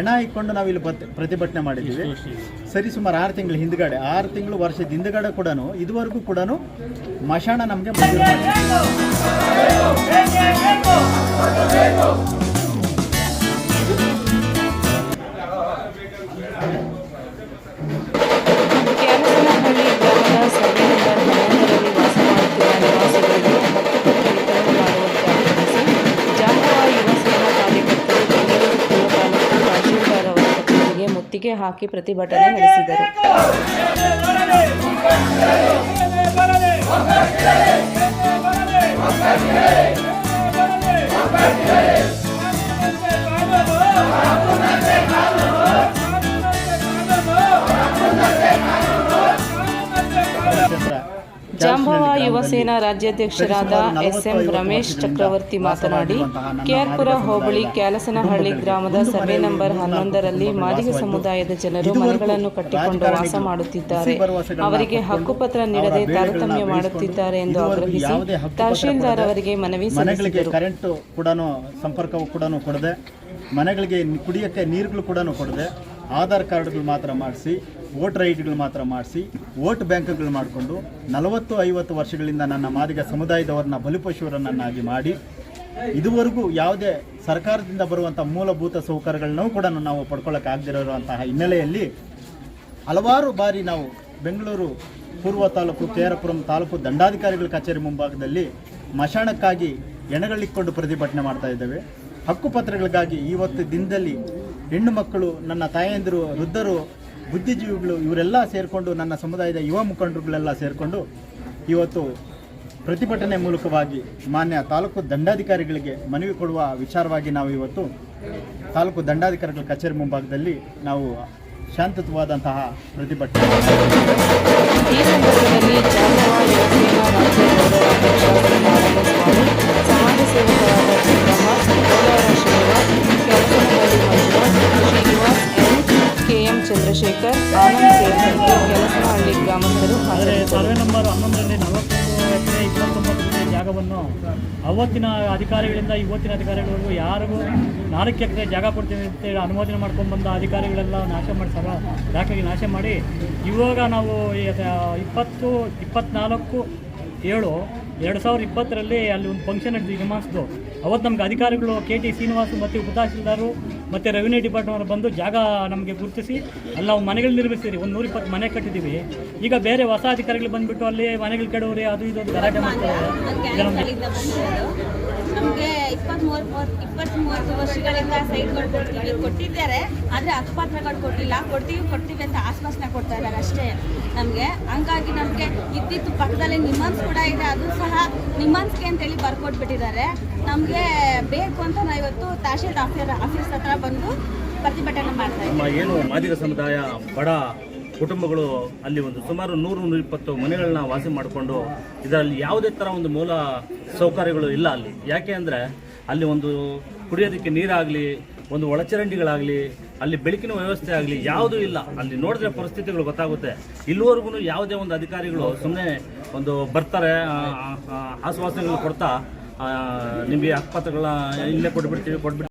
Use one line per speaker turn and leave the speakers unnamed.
ಎಣ ಇಕ್ಕೊಂಡು ನಾವು ಇಲ್ಲಿ ಪ್ರತಿಭಟನೆ ಮಾಡಿದ್ದೀವಿ. ಸರಿ ಸುಮಾರು ಆರು ತಿಂಗಳು ಹಿಂದ್ಗಡೆ ಆರು ತಿಂಗಳು ವರ್ಷದ ಹಿಂದ್ಗಡೆ ಕೂಡ ಇದುವರೆಗೂ ಕೂಡ ಮಶಾಣ ನಮಗೆ
ಕಚೇರಿಗೆ ಮುತ್ತಿಗೆ ಹಾಕಿ ಪ್ರತಿಭಟನೆ ನಡೆಸಿದರು
ಕ್ಷೇತ್ರ
ಜಾಂಬವ ಯುವ ರಾಜ್ಯಾಧ್ಯಕ್ಷರಾದ ಎಸ್ ಎಂ ರಮೇಶ್ ಚಕ್ರವರ್ತಿ ಮಾತನಾಡಿ, ಕೆಆರ್ಪುರ ಹೋಬಳಿ ಕ್ಯಾಲಸನಹಳ್ಳಿ ಗ್ರಾಮದ ಸರ್ವೆ ನಂಬರ್ ಹನ್ನೊಂದರಲ್ಲಿ ಮಾದಿಗ ಸಮುದಾಯದ ಜನರು ಮನೆಗಳನ್ನು ಕಟ್ಟಿಕೊಂಡು ವಾಸ ಮಾಡುತ್ತಿದ್ದಾರೆ. ಅವರಿಗೆ ಹಕ್ಕುಪತ್ರ ನೀಡದೆ ತಾರತಮ್ಯ ಮಾಡುತ್ತಿದ್ದಾರೆ ಎಂದು ಆಗ್ರಹಿಸಿ ತಹಶೀಲ್ದಾರ್ ಅವರಿಗೆ ಮನವಿ ಸಲ್ಲಿಸಿದರು
ಕರೆಂಟು ಸಂಪರ್ಕವು ಕೂಡ ಕೊಡದೆ, ಮನೆಗಳಿಗೆ ಕುಡಿಯೋಕ್ಕೆ ನೀರುಗಳು ಕೂಡ ಕೊಡದೆ ಆಧಾರ್ ಕಾರ್ಡ್ಗಳು ಮಾತ್ರ ಮಾಡಿಸಿ, ವೋಟರ್ ಐ ಡಿಗಳು ಮಾತ್ರ ಮಾಡಿಸಿ, ವೋಟ್ ಬ್ಯಾಂಕ್ಗಳು ಮಾಡಿಕೊಂಡು ನಲವತ್ತು ಐವತ್ತು ವರ್ಷಗಳಿಂದ ನನ್ನ ಮಾದಿಗ ಸಮುದಾಯದವರನ್ನ ಬಲಿಪಶುವರನ್ನಾಗಿ ಮಾಡಿ, ಇದುವರೆಗೂ ಯಾವುದೇ ಸರ್ಕಾರದಿಂದ ಬರುವಂಥ ಮೂಲಭೂತ ಸೌಕರ್ಯಗಳನ್ನೂ ಕೂಡ ನಾವು ಪಡ್ಕೊಳ್ಳೋಕೆ ಆಗದಿರೋಂತಹ ಹಿನ್ನೆಲೆಯಲ್ಲಿ ಹಲವಾರು ಬಾರಿ ನಾವು ಬೆಂಗಳೂರು ಪೂರ್ವ ತಾಲೂಕು, ಕೇರಪುರಂ ತಾಲೂಕು ದಂಡಾಧಿಕಾರಿಗಳ ಕಚೇರಿ ಮುಂಭಾಗದಲ್ಲಿ ಮಶಾಣಕ್ಕಾಗಿ ಎಣಗಳಿಕ್ಕೊಂಡು ಪ್ರತಿಭಟನೆ ಮಾಡ್ತಾ ಇದ್ದೇವೆ. ಹಕ್ಕುಪತ್ರಗಳಿಗಾಗಿ ಇವತ್ತು ದಿನದಲ್ಲಿ ಹೆಣ್ಣು ಮಕ್ಕಳು, ನನ್ನ ತಾಯಂದಿರು, ವೃದ್ಧರು, ಬುದ್ಧಿಜೀವಿಗಳು, ಇವರೆಲ್ಲ ಸೇರಿಕೊಂಡು, ನನ್ನ ಸಮುದಾಯದ ಯುವ ಮುಖಂಡರುಗಳೆಲ್ಲ ಸೇರಿಕೊಂಡು ಇವತ್ತು ಪ್ರತಿಭಟನೆ ಮೂಲಕವಾಗಿ ಮಾನ್ಯ ತಾಲೂಕು ದಂಡಾಧಿಕಾರಿಗಳಿಗೆ ಮನವಿ ಕೊಡುವ ವಿಚಾರವಾಗಿ ನಾವು ಇವತ್ತು ತಾಲೂಕು ದಂಡಾಧಿಕಾರಿಗಳ ಕಚೇರಿ ಮುಂಭಾಗದಲ್ಲಿ ನಾವು ಶಾಂತಿಯುತವಾದಂತಹ ಪ್ರತಿಭಟನೆ.
ಅವತ್ತಿನ ಅಧಿಕಾರಿಗಳಿಂದ ಇವತ್ತಿನ ಅಧಿಕಾರಿಗಳವರೆಗೂ ಯಾರಿಗೂ ನಾಲ್ಕು ಎಕರೆ ಜಾಗ ಕೊಡ್ತೀವಿ ಅಂತೇಳಿ ಅನುಮೋದನೆ ಮಾಡ್ಕೊಂಡು ಬಂದ ಅಧಿಕಾರಿಗಳೆಲ್ಲ ನಾಶ ಮಾಡಿ ಸರ ದಾಖಲೆಗೆ ನಾಶ ಮಾಡಿ, ಇವಾಗ ನಾವು ಇಪ್ಪತ್ತು, ಇಪ್ಪತ್ನಾಲ್ಕು, ಏಳು ಎರಡು ಸಾವಿರ ಇಪ್ಪತ್ತರಲ್ಲಿ ಅಲ್ಲಿ ಒಂದು ಫಂಕ್ಷನ್ ನಡೆಸಿ ನಿಮಾನ್ಸ್ದು ಅವತ್ತು ನಮ್ಗೆ ಅಧಿಕಾರಿಗಳು ಕೆ ಟಿ ಶ್ರೀನಿವಾಸ್ ಮತ್ತು ಉಪತಹಶೀಲ್ದಾರು ಮತ್ತು ರೆವಿನ್ಯೂ ಡಿಪಾರ್ಟ್ಮೆಂಟ್ ಬಂದು ಜಾಗ ನಮಗೆ ಗುರುತಿಸಿ, ಅಲ್ಲಿ ನಾವು ಮನೆಗಳು ನಿರ್ಮಿಸಿರಿ ಒಂದು ನೂರ ಇಪ್ಪತ್ತು ಮನೆ ಕಟ್ಟಿದ್ದೀವಿ. ಈಗ ಬೇರೆ ಹೊಸ ಅಧಿಕಾರಿಗಳು ಬಂದುಬಿಟ್ಟು ಅಲ್ಲಿ ಮನೆಗಳು ಕೆಡವ್ರಿ ಅದು ಇದು ಗಲಾಟೆ ಮಾಡ್ತಾರೆ ನಮಗೆ
ಇಪ್ಪತ್ತ್ಮೂರು ಮೂವತ್ತು ಇಪ್ಪತ್ತ್ ಮೂವತ್ತು ವರ್ಷಗಳಿಂದ ಸೈಟ್ಗಳು ಕೊಡ್ತೀವಿ ಕೊಟ್ಟಿದ್ದಾರೆ. ಆದರೆ ಹಕ್ಕುಪತ್ರಗಳು ಕೊಟ್ಟಿಲ್ಲ. ಕೊಡ್ತೀವಿ ಕೊಡ್ತೀವಿ ಅಂತ ಆಶ್ವಾಸನೆ ಕೊಡ್ತಾ ಇದ್ದಾರೆ ಅಷ್ಟೇ ನಮಗೆ. ಹಂಗಾಗಿ ನಮಗೆ ಇದ್ದಿತ್ತು ಪಕ್ಕದಲ್ಲಿ ನಿಮ್ಮನ್ಸ್ ಕೂಡ ಇದೆ. ಅದು ಸಹ ನಿಮ್ಮನ್ಸ್ಗೆ ಅಂತೇಳಿ ಬರ್ಕೊಟ್ಬಿಟ್ಟಿದ್ದಾರೆ. ನಮಗೆ ಬೇಕು ಅಂತ ನಾವು ಇವತ್ತು ತಹಶೀಲ್ ಆಫೀಸ್ ಆಫೀಸ್ ಹತ್ರ ಬಂದು ಪ್ರತಿಭಟನೆ ಮಾಡ್ತಾ ಇದ್ದೀವಿ.
ಏನು ಮಾದಿಗ ಸಮುದಾಯ ಬಡ ಕುಟುಂಬಗಳು ಅಲ್ಲಿ ಒಂದು ಸುಮಾರು ನೂರು ನೂರ ಇಪ್ಪತ್ತು ಮನೆಗಳನ್ನ ವಾಸಿ ಮಾಡಿಕೊಂಡು ಇದರಲ್ಲಿ ಯಾವುದೇ ಥರ ಒಂದು ಮೂಲ ಸೌಕರ್ಯಗಳು ಇಲ್ಲ ಅಲ್ಲಿ. ಯಾಕೆ ಅಂದರೆ ಅಲ್ಲಿ ಒಂದು ಕುಡಿಯೋದಕ್ಕೆ ನೀರಾಗಲಿ, ಒಂದು ಒಳಚರಂಡಿಗಳಾಗಲಿ, ಅಲ್ಲಿ ಬೆಳಕಿನ ವ್ಯವಸ್ಥೆ ಆಗಲಿ ಯಾವುದೂ ಇಲ್ಲ. ಅಲ್ಲಿ ನೋಡಿದ್ರೆ ಪರಿಸ್ಥಿತಿಗಳು ಗೊತ್ತಾಗುತ್ತೆ. ಇಲ್ಲಿವರೆಗೂ ಯಾವುದೇ ಒಂದು ಅಧಿಕಾರಿಗಳು ಸುಮ್ಮನೆ ಒಂದು ಬರ್ತಾರೆ ಆಶ್ವಾಸನೆಗಳು ಕೊಡ್ತಾ ನಿಮಗೆ ಹಕ್ಕುಪತ್ರಗಳನ್ನ ಇಲ್ಲೇ ಕೊಟ್ಬಿಡ್ತೀವಿ ಕೊಟ್ಬಿಡ್ತೀವಿ.